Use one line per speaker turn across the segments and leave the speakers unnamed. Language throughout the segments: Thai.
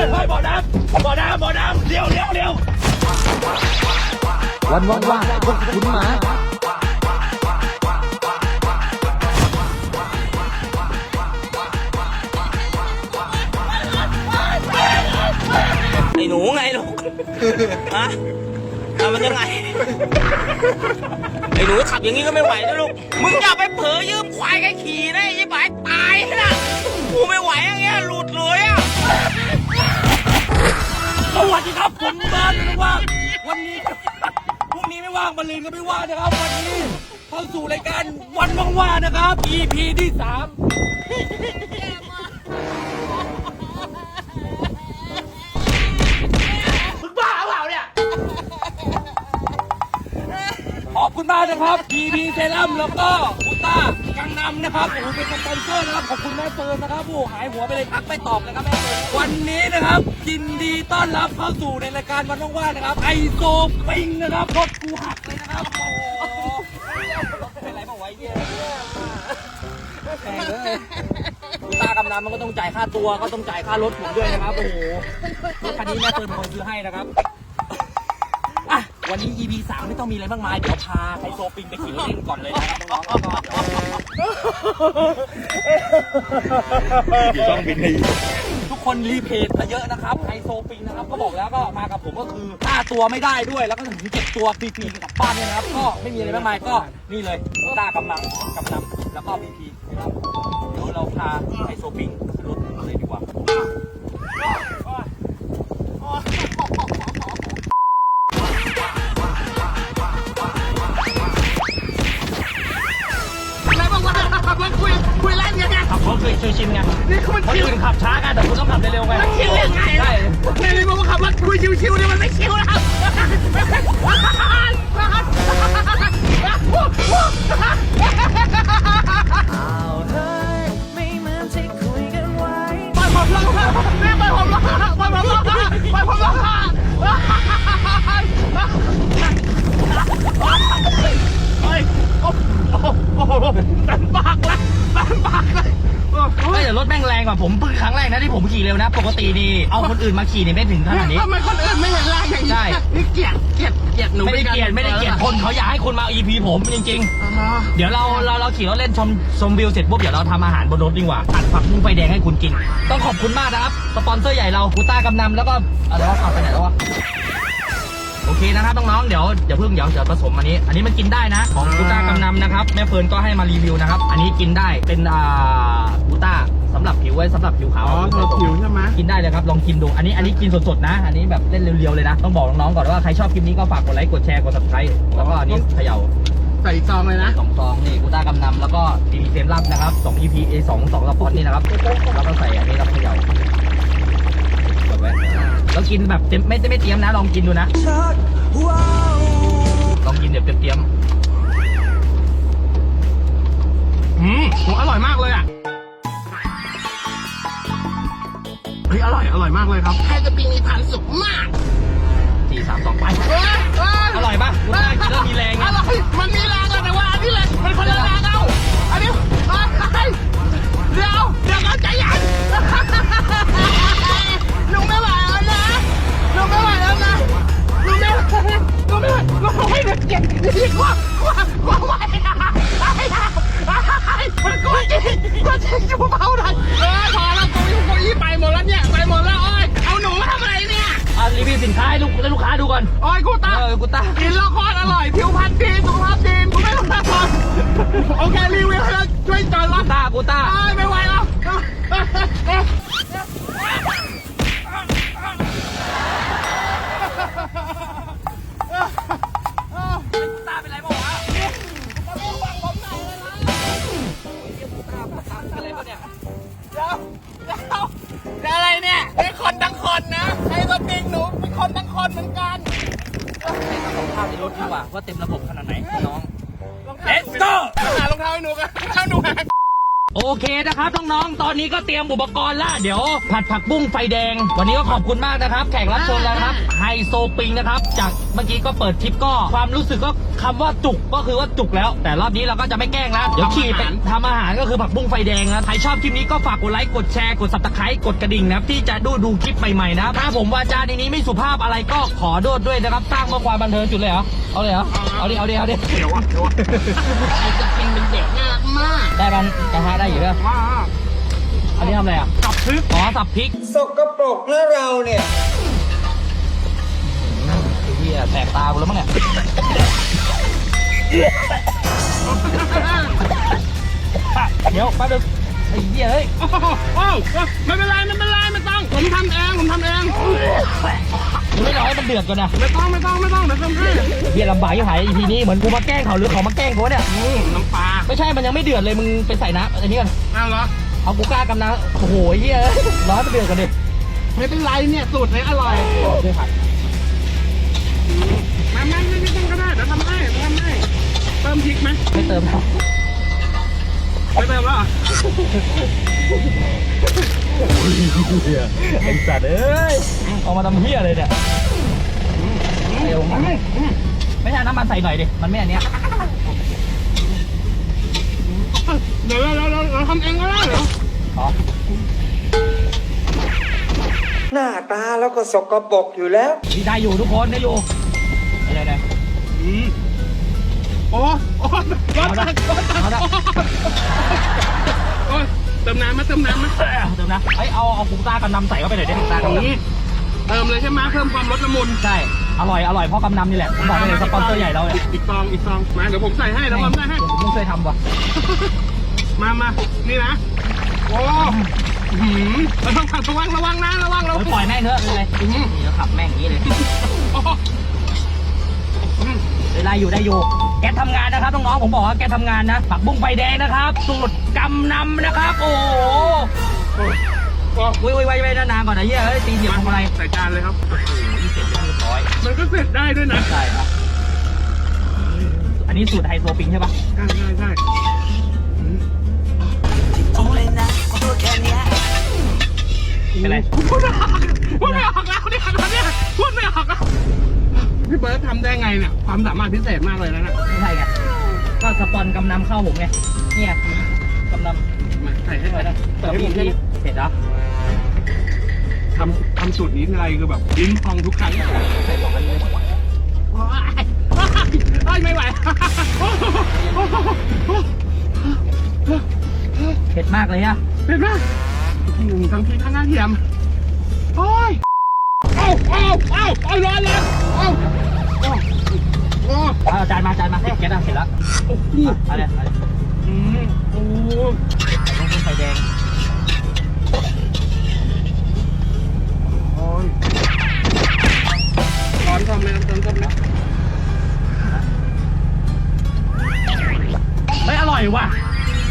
ฮ้ยเฮ้ยบ่อน้ำบ่อน้ำบ่อน้ำเร็วเร็วเร็ว
วันว่างๆพวกคุณหมา
ไอ้หนูไงลูกฮะทำมันยังไง ไอ้หนูขับอย่างนี้ก็ไม่ไหวนะลูก มึงอย่าไปเผลอยืมควายใครขี่นะไอ้ยี่ปายตายนะกูไม่ไหวอย่างเงี้ยหลุดเลยอะส วัสดีครับ ผมบ้านไม่ว่างวันนี้พรุ่งนี้ไม่ว่างมะรืนก็ไม่ว่างนะครับ วันนี้เข้าสู่รายการวันว่างๆนะครับ EP ที่สามมึงบ้าเปล่าเนี่ยขอบคุณมากนะครับ PP เซรั่มแล้วก็อุต้ากัง นำนะครับโอ้โหเป็นสปอนเซอร์นะครับขอบคุณแม่เฟิร์นนะครับโอ้โหหายหัวไปเลยพักไม่ตอบเลยครับแม่เฟิร์นวันนี้นะครับยินดีต้อนรับเข้าสู่ในรายการวันว่างๆนะครับไอโซปิงนะครับรถกูหักเลยนะครับโอ้โหเป็นไรบ้างวะไอ้เหี้ยแม่งเลยตากำนำมันก็ต้องจ่ายค่าตัวก็ต้องจ่ายค่ารถผมด้วยนะครับโอ้โหรถคันนี้แม่เฟิร์นเป็นคนซื้อให้นะครับ วันนี้ EP สามไม่ต้องมีอะไรมากมาย เดี๋ยวพาไฮโซปิงไปขี่รถเล่นก่อนเลยนะครับน้องๆแล้วก็ต้องบินให้ทุกคนรีเพจมาเยอะนะครับไฮโซปิงนะครับ ก็บอกแล้วก็มากับผมก็คือค่าตัวไม่ได้ด้วย แล้วก็ถึงเก็บตัวฟรีๆกลับบ้านเนี่ยนะครับ ก็ไม่มีอะไรมากมายก็นี่เลยต้ากำลังกำลังแล้วก็พีพีนะครับเดี๋ยวเราพาไฮโซปิง
คือมัน
คน
ชิว
อื่นขับช้ากันแต่คุณต้องขับเร็วๆไง
มันชิวยังไง
ใช่
นี่นี่บอกว่าขับรถคุยชิวๆเนี่ยมันไม่ชิวนะค ร็
วนะ ปกตินี่เอาคนอื่นมาขี่นี่ไม่ถึงขนาดนี้
ทำไมคนอื่นไม่เห็นแรงอย่างนี้
ใช่
นี่เกลียดเกลียดเกลียดหนู
ไม่ได้เกลียดไม่ได้เกลียดคนเขาอยากให้คุณมา EP ผมจริง
อ่าฮะ
ๆเดี๋ยวเราเราเราขี่รถเล่นชมชมวิวเสร็จปุ๊บเดี๋ยวเราทำอาหารบนรถดีกว่าอัดผักบุ้งไฟแดงให้คุณกิน ต้องขอบคุณมากนะครับ สปอนเซอร์ใหญ่เรากูต้ากำนำแล้วก็อะไรวะเอาไปไหนแล้ววะโอเคนะครับน้องๆเดี๋ยวเดี๋ยวเพิ่งเดี๋ยวจะผสมอันนี้ อันนี้มันกินได้นะ ของกูต้ากำนำนะครับแม่เฟิร์นก็ให้มารีวิวนะครับ อันนี้กินได้เป็นอ่ากูต้าสำหรับผิ วไว้สำหรับผิวขาว
อ๋อตัวผิวใช่ไหม
กินได้เลยครับลองกินดูอันนี้อันนี้กินสดๆนะ อันนี้แบบเล่นเรียวๆเลยนะ ต้องบอกน้องๆก่อนว่าใครชอบคลิปนี้ก็ฝากกดไลค์กดแชร์กด subscribe แล้วก็อันนี้เขย่า
ใส่ซองเลยนะ
สองซองนี่กูต้ากำนำแล้วก็ปีเซมรับนะครับสอง EP เอสองสองสปอนนี่นะครับแล้วก็ใส่อันนี้ครับเขย่ากดไว้แล้วกินแบบเต็มไม่ไม่เตรียมนะลองกินดูนะลองกินแบบเตรียม
อืมโหอร่อยมากเลยอะ เฮ้ยอร่อย อร่อยมากเลยครับ ใครจะปีมีความสุขมาก
ๆสี่สามสองไป
เฮ้ยเฮ้
อร่อยปะกูต้ากินแล้วมีแรง
อ
นะ
ร่อยมันมีแรงอะแต่ว่าอันนี้แหละมันคนละแรงเอาอันนี้เฮ้ยเดี๋ยวเดี๋ยวเขาใจเย็นหนูไม่ไหวแล้วนะหนูไม่ไหวแล้วนะหนูไม่ไหวหนูไม่ไหวหนูไม่ไหวเจ็บดีกว่ากว่ากว่าไหว รีวิว
สินค้าให้ลูกให้ลูกค้าดูก่อน
โอ้ยกูตา
เออกูต้า
กินแล้วโคตรอร่อยผิวพรรณดีสุขภาพดีกูไม่ต้องมาทำโอเครีวิวให้เราช่วยจอดร
กู
ถ
ต้ากูต้า
เอ้ยไม่ไหวแล้วเคนทั้งคนเหมือนกัน
สัมภาษณ์ในรถดีกว่าว่าเต็มระบบขนาดไหนน้อง
รองเท้า
Let's go
หารองเท้าให้หนูกันรองเท้าหนูหาย
โอโอเคนะครับน้องๆตอนนี้ก็เตรียมอุปกรณ์ละเดี๋ยวผัดผักบุ้งไฟแดง วันนี้ก็ขอบคุณมากนะครับ แขกรับเชิญแล้วนะครับไฮโซปิงนะครับ จากเมื่อกี้ก็เปิดคลิปก็ความรู้สึกก็คำว่าจุกก็คือว่าจุกแล้ว แต่รอบนี้เราก็จะไม่แกล้งแล้วเดี๋ยวขี่ไปทำอาหารก็คือผักบุ้งไฟแดงนะใครชอบคลิปนี้ก็ฝากกดไลค์กดแชร์กดซับสไครต์กดกระดิ่งนะครับที่จะดูดูคลิปใหม่ๆนะครับถ้าผมวาจาในนี้ไม่สุภาพอะไรก็ขอโทษด้วยนะครับสร้างเพื่อความบันเทิงจุดเลยเหรอเอาเลยเหรอเอาดิเอาดิเอาดิ
เดี๋ยวอะเดี๋ยวอะไอ้จะเป็นเป็นเด็กน่ารักมาก
ได้มันกระทะได้อยู่ด้วย
ว้า
อันนี้ทำอะไรอะ
กับพริก
อ๋อ สับพริก
สกปรกนะเราเนี่ย
ไอ้เหี้ยแสบตากูแล้วมั้งเนี่ยเดี๋ยวแป๊บนึงไอ้เหี้ยเฮ้ย
โอ้โหโอ้โหไม่เป็น เดื
อดก่อนนะ
ไม่ต้องไม่ต้องไม่ต้องเดี๋ยวทำให้
เหี้ยลำบากยิ่งหายอีพีนี้เหมือนกูมาแกล้งเขาหรือเขามาแกล้งกูเนี่ย
อืมน้ำปลา
ไม่ใช่มันยังไม่เดือดเลยมึงไปใส่น้ำอันนี้ก่อน
เอาเหรอ
เอากูกล้ากำน้ำโอ้โหเหี้ยร้อนมันเดือดก่อนดิ
ไม่เป็นไรเนี่ยสูตรนี้อร่อย
ด้วยผัก
มาไม่ไม่ไม่ต้องก็ได้เดี๋ยวทำให้เดี๋ยวทำให้เติมพริกไหม
ไม่เติมครับ
ไม่เติมแล้วเหรอ
ไอ้สัตว์เอ้ยเอามาทำเหี้ยเลยเนี่ย เร็วมากไม่ใช่น้ำมันใส่หน่อยดิ มันไม่อันเนี้ย
เดี๋ยวเราเราเราทำเองก็ได้เหรอ
อ๋อ
หน้าตาแล้วก็สกปรกอยู่แล้ว
นี่ได้อยู่ทุกคนได้อยู่ได้ได้ได้
อืมโอ้โอ้ร้อน
เอา
จั
ละ
ดร้อนจัด
เอาละ
โอ้ยเติมน้ำไหมเติมน้ำไหม
เติมนะเอ้ยเอาเอากูต้ากำนำใส่เข้าไปหน่อยดิกูต้ากำน
นี่เติมเลยใช่ไหมเพิ่มความรสละมุนำ
ใช่ อร่อยอร่อยเพราะกำนำนี่แหละผมบอกเลยสปอนเซอร์ใหญ่เราเนี่ย
อีกซองอีกซองมาเดี๋ยวผมใส่ให้แล้วผมใส่ให้
ผมต้องเคยทำว่ะ
มามานี่นะ โอ้หืมระวังระวังระวังนะระวังระวั
เฮ้
ง
ยปล่อยแม่งเถอะเลย
อืม
นี่เราขับแม่งอย่างนี้เลย
โอ้อืม
ได้อยู่ได้อยู่ แกทำงานนะครับน้องๆผมบอกว่าแกทำงานนะผักบุ้งไฟแดงนะครับสูตรกำนำนะครับ โอ้โห
โอ้โอ้
อุ้ยอุ้ยไว้ไว้นานๆก่อนนะเฮียเฮ้ยตีเสียบทำอะไร
ใส่จานเลยครับ
โอ้โหนี่เส ร็จเรียบร้อย
มันก็เสร็จได้ด้วยนะ
ใช่ครับ อันนี้สูตรไฮโซปิงใช่ปะ
ใช่ใช่ใช่อืม
เป็นไร
พูดไม่ออกพูดไม่ออกแล้วเนี่ยตอนเนี้ยพูดไม่ออกแล้วพี่เบิร์ดทำได้ไงเนี่ย ความสามารถพิเศษมากเลยนะเนี่ย
ไม่ใช่ไงก็สปอนกำนำเข้าผมไง เนี่ยกำนำ
มาใส่ให้หน่อยนะใส่ให้ผมใช่ไหม
เสร็จแล้ว
ทำทำสูตรนี้ทีไรคือแบบลิ้นพองทุกครั้ง
ใส่บอกกันเลย
โอ้ยโอ้ยไม่ไหว
เผ็ดมากเลยอะ
เห็นไหมอืมทั้งพริกทั้งกระเทียมโอ้ยเอ้าเอ้าเอ้าเอ้าร้อนร้อนเอ้าโอ้โอ้
เอาจานมาจานมาติดแก๊สอะเสร็จแล้ว
โอ้โห
อะเอะไรอะไร
อืมโอ้
ต้องเป็นไฟแดง ว่ะ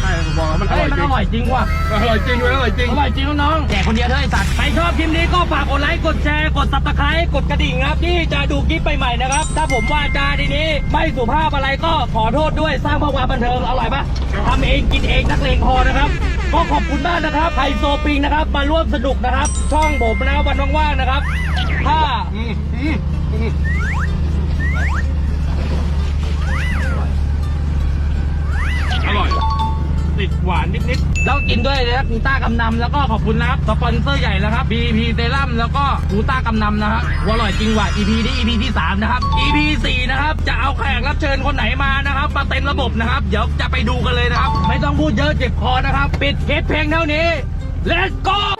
ใช่ผมบอกแล้วมันอ
เฮ้
ร่
ย
อย
มัน
จริ
องร่อยจริงว่ะ
อร่อยจริงเลยอร่อยจริง
อร่อยจริงน้องๆแจกคนเดียวเถอะไอ้สัตว์ ใครชอบคลิปนี้ก็ฝากกดไลค์ กดแชร์ กดซับสไครต์กดกระดิ่งครับ ที่จะดูคลิปใหม่ๆนะครับ ถ้าผมว่าจาดีนี้ ไม่สุภาพอะไรก็ขอโทษด้วย สร้างเพื่อความบันเทิง อร่อยปะทำเองกินเองนักเลงพอนะครับ ก็ขอบคุณมากนะครับไฮโซปิงนะครับ มาร่วมสนุกนะครับ ช่องผมนะวันว่างๆนะครับ ถ้า
อืมอืมอืม ติดหวานนิด
แล้วกินด้วยนะครับกูต้ากำนำแล้วก็ขอบคุณนะครับสปอนเซอร์ใหญ่แล้วครับ BP เซรั่มแล้วก็กูต้ากำนำนะครับว่าอร่อยจริงว่ะ EP นี้ EP ที่3นะครับ EP 4นะครับจะเอาแขกรับเชิญคนไหนมานะครับมาเต็มระบบนะครับ เดี๋ยวจะไปดูกันเลยนะครับ ไม่ต้องพูดเยอะเจ็บคอนะครับ ปิดคลิปเพลงเท่านี้ Let's go